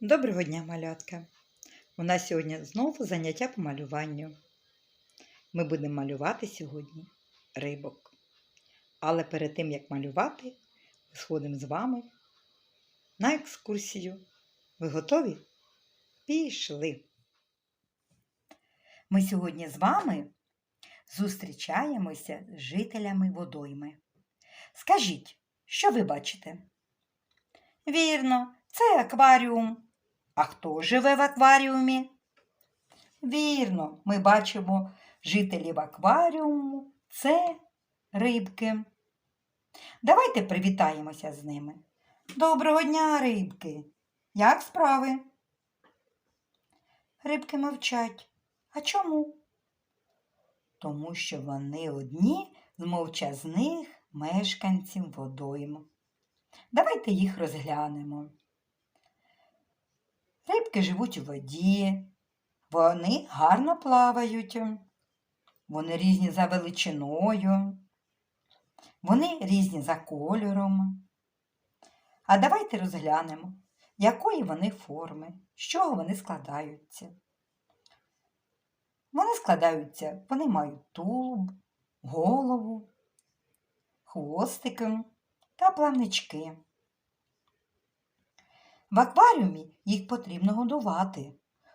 Доброго дня, малятка! У нас сьогодні знову заняття по малюванню. Ми будемо малювати сьогодні рибок. Але перед тим, як малювати, ми сходимо з вами на екскурсію. Ви готові? Пішли! Ми сьогодні з вами зустрічаємося з жителями водойми. Скажіть, що ви бачите? Вірно, це акваріум. А хто живе в акваріумі? Вірно, ми бачимо жителів акваріуму це рибки. Давайте привітаємося з ними. Доброго дня, рибки. Як справи? Рибки мовчать. А чому? Тому що вони одні з мовчазних мешканців водойму. Давайте їх розглянемо. Рибки живуть у воді, вони гарно плавають, вони різні за величиною, вони різні за кольором. А давайте розглянемо, якої вони форми, з чого вони складаються. Вони складаються, вони мають тулуб, голову, хвостики та плавнички. В акваріумі їх потрібно годувати,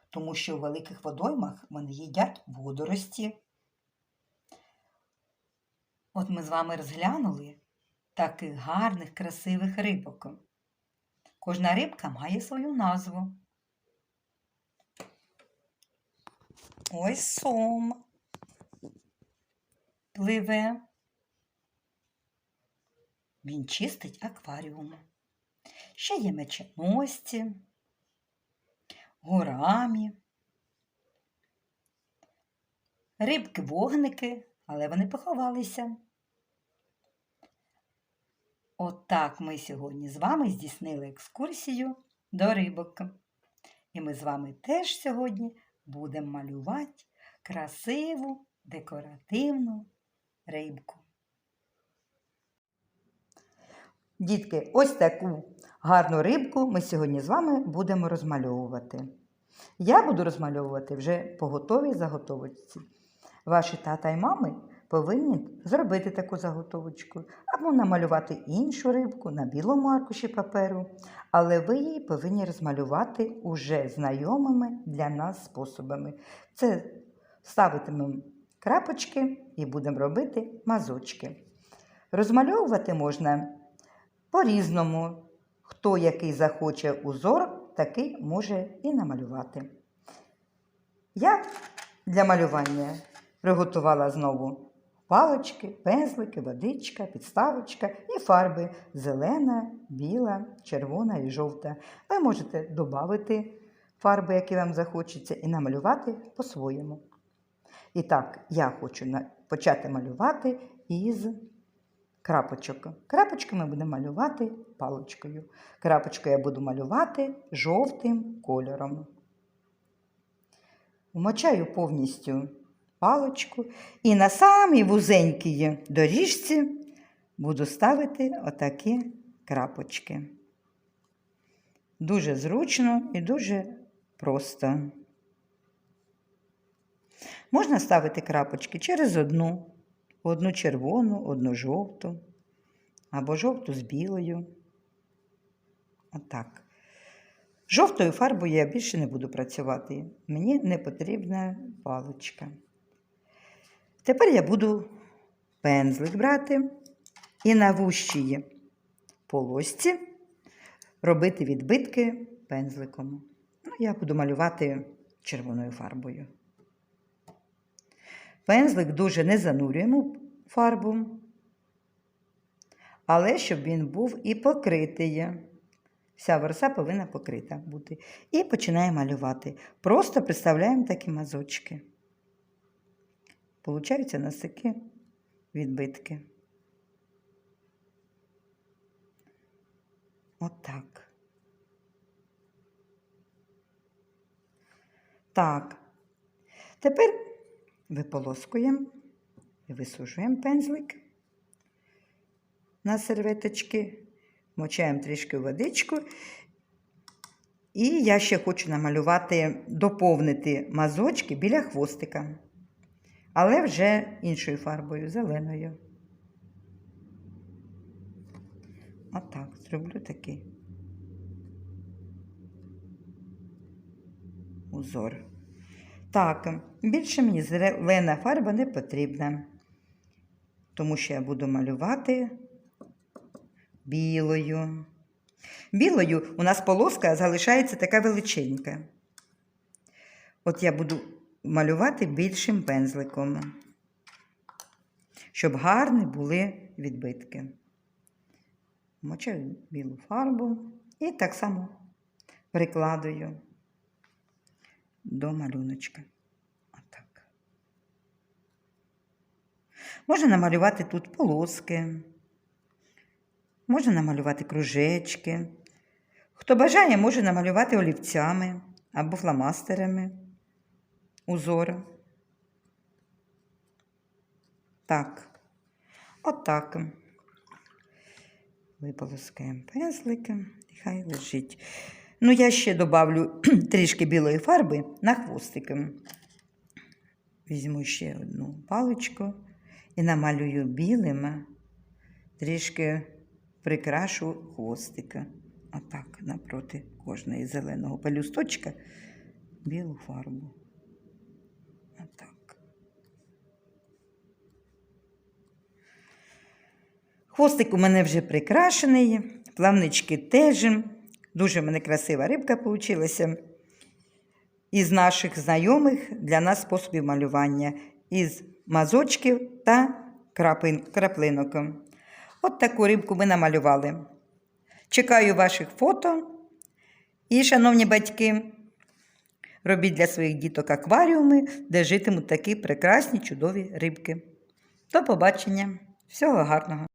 тому що у великих водоймах вони їдять водорості. От ми з вами розглянули таких гарних, красивих рибок. Кожна рибка має свою назву. Ось сом пливе. Він чистить акваріум. Ще є мечоносці, горамі, рибки-вогники, але вони поховалися. Отак ми сьогодні з вами здійснили екскурсію до рибок. І ми з вами теж сьогодні будемо малювати красиву декоративну рибку. Дітки, ось таку гарну рибку ми сьогодні з вами будемо розмальовувати. Я буду розмальовувати вже по готовій заготовочці. Ваші тата і мами повинні зробити таку заготовочку або намалювати іншу рибку на білому аркуші паперу, але ви її повинні розмалювати уже знайомими для нас способами. Це ставитимемо крапочки і будемо робити мазочки. Розмальовувати можна по-різному. Хто який захоче узор, такий може і намалювати. Я для малювання приготувала знову палочки, пензлики, водичка, підставочка і фарби зелена, біла, червона і жовта. Ви можете додати фарби, які вам захочеться, і намалювати по-своєму. І так, я хочу почати малювати із крапочок. Крапочки ми будемо малювати паличкою. Крапочку я буду малювати жовтим кольором. Вмочаю повністю паличку і на самій вузенькій доріжці буду ставити отакі крапочки. Дуже зручно і дуже просто. Можна ставити крапочки через одну, одну червону, одну жовту, або жовту з білою. Отак. Жовтою фарбою я більше не буду працювати. Мені не потрібна паличка. Тепер я буду пензлик брати і на вущій полосці робити відбитки пензликом. Ну, я буду малювати червоною фарбою. Пензлик дуже не занурюємо фарбу, але щоб він був і покритий. Вся верса повинна покрита бути. І починаємо малювати. Просто представляємо такі мазочки. Получаються на такі відбитки. Отак. Так. Тепер виполоскуємо висушуємо пензлик на серветочки, мочаємо трішки водичку І я ще хочу намалювати, доповнити мазочки біля хвостика, але вже іншою фарбою, зеленою. Отак, зроблю такий узор. Так, більше мені зелена фарба не потрібна, тому що я буду малювати білою. Білою у нас полоска залишається така величенька. От я буду малювати більшим пензликом, щоб гарні були відбитки. Мочаю білу фарбу і так само прикладую до малюночка. Отак. Можна намалювати тут полоски, можна намалювати кружечки. Хто бажає, може намалювати олівцями або фломастерами узори. Так, отак. Виполоскаємо пензлики, і хай лежить. Ну, я ще добавлю трішки білої фарби на хвостики. Візьму ще одну паличку і намалюю білим, трішки прикрашу хвостика. Отак, напроти кожної зеленого пелюсточка білу фарбу. Отак. Хвостик у мене вже прикрашений, плавнички теж. Дуже в мене красива рибка вийшла. Із наших знайомих для нас способів малювання, із мазочків та краплинок. От таку рибку ми намалювали. Чекаю ваших фото. І, шановні батьки, робіть для своїх діток акваріуми, де житимуть такі прекрасні чудові рибки. До побачення! Всього гарного!